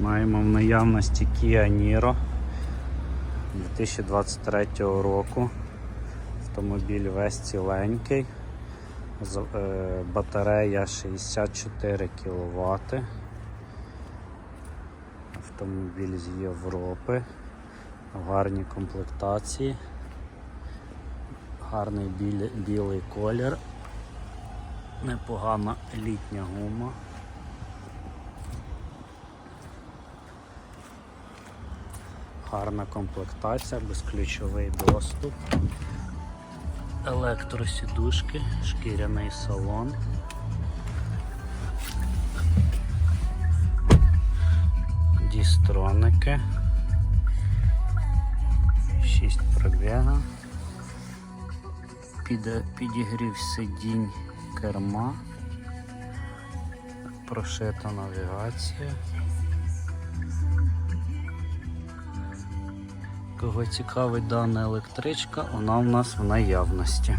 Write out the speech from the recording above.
Маємо в наявності Kia Niro 2023 року. Автомобіль весь ціленький. Е, Батарея 64 кВт. Автомобіль з Європи. В гарній комплектації. Гарний білий колір. Непогана літня гума. Гарна комплектація, безключовий доступ, електросідушки, шкіряний салон. Дістроники. 6 пробіга. Підігрів сидінь керма. Прошита навігація. Кого цікавить дана електричка, вона в нас в наявності.